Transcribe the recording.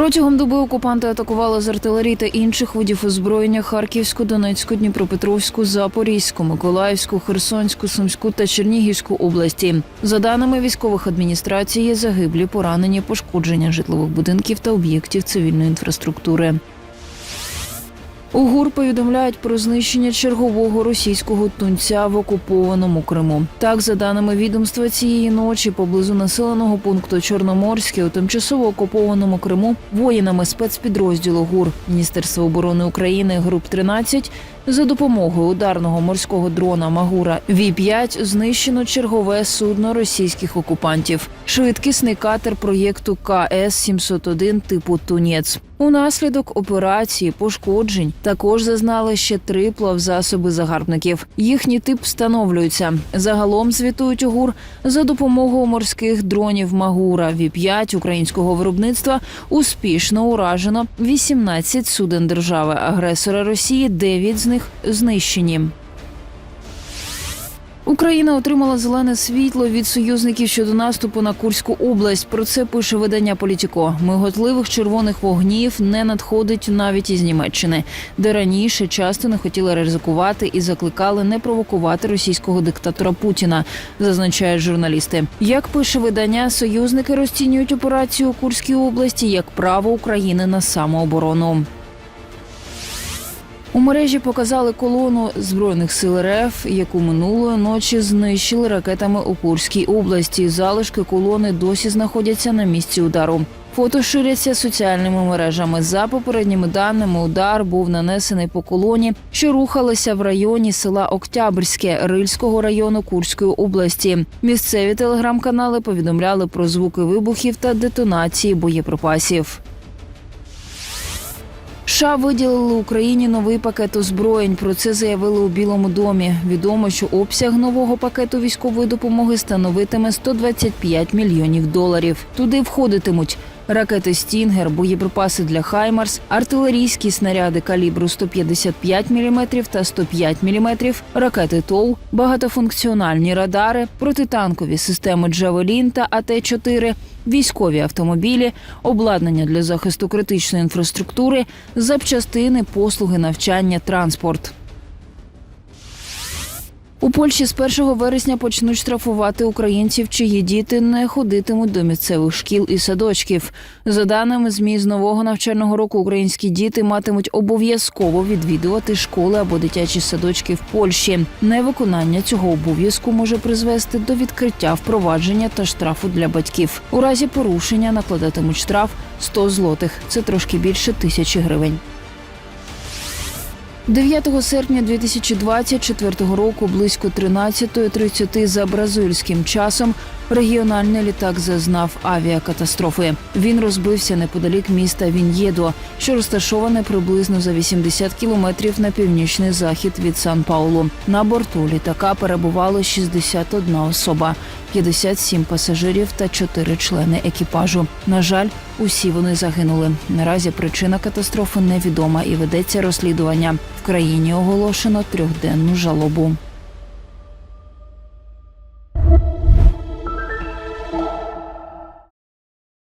Протягом доби окупанти атакували з артилерії та інших видів озброєння Харківську, Донецьку, Дніпропетровську, Запорізьку, Миколаївську, Херсонську, Сумську та Чернігівську області. За даними військових адміністрацій, загиблі, поранені, пошкодження житлових будинків та об'єктів цивільної інфраструктури. У ГУР повідомляють про знищення чергового російського тунця в окупованому Криму. Так, за даними відомства, цієї ночі поблизу населеного пункту Чорноморське у тимчасово окупованому Криму воїнами спецпідрозділу ГУР Міністерства оборони України груп 13 за допомогою ударного морського дрона Магура Ві 5 знищено чергове судно російських окупантів. Швидкісний катер проєкту КС 701 типу Тунець. Унаслідок операції пошкоджень також зазнали ще три плавзасоби загарбників. Їхній тип встановлюється. Загалом звітують у ГУР за допомогою морських дронів Магура Ві 5 українського виробництва успішно уражено 18 суден держави агресора Росії. 9 з них знищені. Україна отримала зелене світло від союзників щодо наступу на Курську область. Про це пише видання Політіко. Миготливих червоних вогнів не надходить навіть із Німеччини, де раніше часто не хотіли ризикувати і закликали не провокувати російського диктатора Путіна, зазначають журналісти. Як пише видання, союзники розцінюють операцію у Курській області як право України на самооборону. У мережі показали колону збройних сил РФ, яку минулої ночі знищили ракетами у Курській області. Залишки колони досі знаходяться на місці удару. Фото ширяться соціальними мережами. За попередніми даними, удар був нанесений по колоні, що рухалися в районі села Октябрьське Рильського району Курської області. Місцеві телеграм-канали повідомляли про звуки вибухів та детонації боєприпасів. США виділили Україні новий пакет озброєнь. Про це заявили у Білому домі. Відомо, що обсяг нового пакету військової допомоги становитиме 125 мільйонів доларів. Туди входитимуть. Ракети Стінгер, боєприпаси для Хаймарс, артилерійські снаряди калібру 155 мм та 105 мм, ракети ТОУ, багатофункціональні радари, протитанкові системи Джавелін та АТ-4, військові автомобілі, обладнання для захисту критичної інфраструктури, запчастини, послуги, навчання, транспорт. У Польщі з 1 вересня почнуть штрафувати українців, чиї діти не ходитимуть до місцевих шкіл і садочків. За даними ЗМІ, з нового навчального року українські діти матимуть обов'язково відвідувати школи або дитячі садочки в Польщі. Невиконання цього обов'язку може призвести до відкриття впровадження та штрафу для батьків. У разі порушення накладатимуть штраф 100 злотих. Це трошки більше тисячі гривень. 9 серпня 2024 року близько 13.30 за бразильським часом регіональний літак зазнав авіакатастрофи. Він розбився неподалік міста Він'єдо, що розташоване приблизно за 80 кілометрів на північний захід від Сан-Паулу. На борту літака перебувало 61 особа, 57 пасажирів та 4 члени екіпажу. На жаль, усі вони загинули. Наразі причина катастрофи невідома і ведеться розслідування. В країні оголошено трьохденну жалобу.